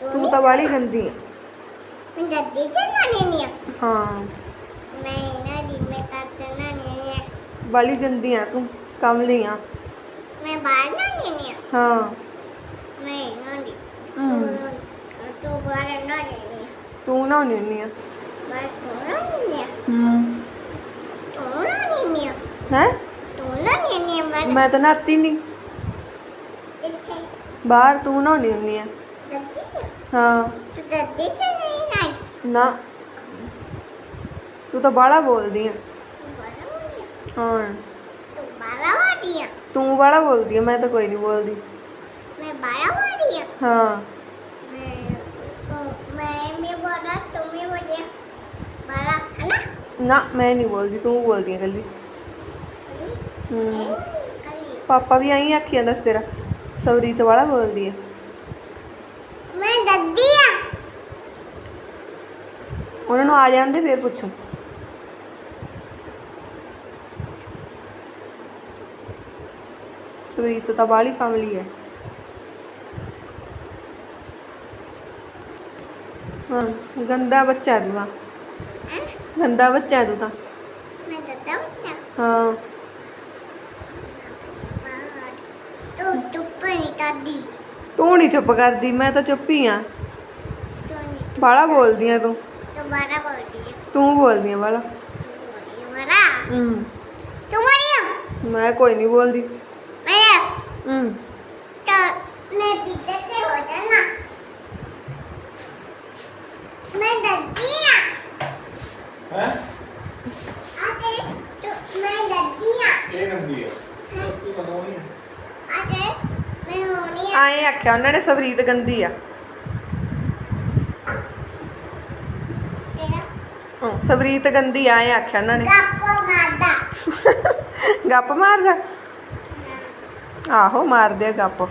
ਤੂੰ ਤਾਂ ਵਾਲੀ ਗੰਦੀ ਆ। ਮੈਂ ਦੱਦੀ ਨਹੀਂ ਆ? ਹਾਂ। ਮੈਂ ਨਾ ਦੀ ਮੈਂ ਤਾਂ ਚੰਨਾ ਨਹੀਂ ਆ। ਵਾਲੀ ਗੰਦੀ ਆ ਤੂੰ ਕਮਲੀ ਆ। ਮੈਂ ਬਾਹਰ ਨਾ ਨਹੀਂ ਆ। ਹਾਂ। ਮੈਂ ਨਾ ਦੀ ਹਮ, ਤੂੰ ਬਾਹਰ ਨਾ ਨਹੀਂ ਤੂੰ ਨਾ ਹੁੰਨੀ ਆ। ਬਾਹਰ ਤੂੰ ਨਾ ਨਹੀਂ ਆ। ਹੂੰ। ਤੂੰ ਨਾ ਨਹੀਂ ਆ। ਹੈ? ਤੂੰ ਨਾ ਨਹੀਂ ਆ ਮੈਂ ਤਾਂ ਨਾਤੀ ਨਹੀਂ ਬਾਹਰ ਤੂੰ ਨਾ ਹੁੰਨੀ ਹੁੰਨੀ ਆ। ਦੱਦੀ ਚ ਹਾਂ ਤੂੰ ਦੱਦੀ ਚ ਨਹੀਂ ਆਈ ਨਾ ਤੂੰ ਤਾਂ ਬਾਹਲਾ ਬੋਲਦੀ ਆ ਤੂੰ ਬਾਹਰ ਵਾਲੀ ਆ ਹਾਂ ਤੂੰ ਬਾਹਰ ਵਾਲੀ ਆ ਤੂੰ ਬਾਹਲਾ ਬੋਲਦੀ ਆ ਮੈਂ ਤਾਂ ਕੋਈ ਨਹੀਂ ਬੋਲਦੀ ਮੈਂ ਬਾਹਰ ਵਾਲੀ ਆ ਹਾਂ ਮੈਂ ਤੂੰ- ਮੈਂ ਵੀ ਬੋਲਾ ਤੂੰ ਵੀ ਬੋਲਿਆ ਬਾਹਰ ਹਨਾ ਨਾ ਮੈਂ ਨਹੀਂ ਬੋਲਦੀ ਤੂੰ ਬੋਲਦੀ ਆ ਗੱਲੀ ਹੂੰ ਕਲੀ ਪਾਪਾ ਵੀ ਆਈ ਆਖੀ ਜਾਂਦਾ ਸੀ ਤੇਰਾ ਸਵਰੀਤ ਵਾਲਾ ਬੋਲਦੀ ਆ ਮੈਂ ਦੱਦੀ ਆ ਉਹਨਾਂ ਨੂੰ ਆ ਜਾਂਦੇ ਫੇਰ ਪੁੱਛੋ। ਸਵਰੀਤ ਤਾਂ ਬਾਹਲੀ ਕਮਲੀ ਹੈ। ਹਾਂ ਗੰਦਾ ਬੱਚਾ ਤੂੰ ਤਾਂ? ਗੰਦਾ ਬੱਚਾ ਤੂੰ ਤਾਂ। ਮੈਂ ਦੱਦਾ ਬੱਚਾ। ਹਾਂ। ਤੂੰ ਚੁੱਪ ਨਹੀਂ ਕਰਦੀ। ਤੂੰ ਨਹੀਂ ਚੁੱਪ ਕਰਦੀ ਮੈਂ ਤਾਂ ਚੁੱਪ ਹੀ ਆ ਤੂੰ ਬਾਹਲਾ ਬੋਲਦੀ ਆ ਤੂੰ। ਬੋਲਦੀ ਹੈ ਤੂੰ ਬੋਲਦੀ ਆ ਬਾਹਲਾ ਤੂੰ ਹੂੰ ਮੈਂ ਕੋਈ ਨਹੀਂ ਬੋਲਦੀ। ਮੈਂ? ਹੂੰ। ਤਾਂ ਮੈਂ ਪੀਤੇ ਤੇ ਹੋ ਜਾਣਾ। ਮੈਂ ਦੱਦੀ ਆ। ਹੈ? ਆਤੇ ਤੂੰ ਮੈਂ ਦੱਦੀ ਆ। ਇਹ ਗੰਦੀ ਹੈ? ਕੀ ਬਣਾਉਣੀ ਹੈ ਆਤੇ ਮੈਂ ਹੋਣੀ ਆ। ਆਏ ਆਖਿਆ ਉਹਨਾਂ ਨੇ ਸਵਰੀਤ ਗੰਦੀ ਆ। ਹਾਂ ਸਵਰੀਤ ਗੰਦੀ ਆਏ ਆਖਿਆ ਉਹਨਾਂ ਨੇ। ਗੱਪ ਮਾਰਦਾ। ਗੱਪ ਮਾਰਦਾ? ਆਹੋ ਮਾਰਦੇ ਆ ਗੱਪ।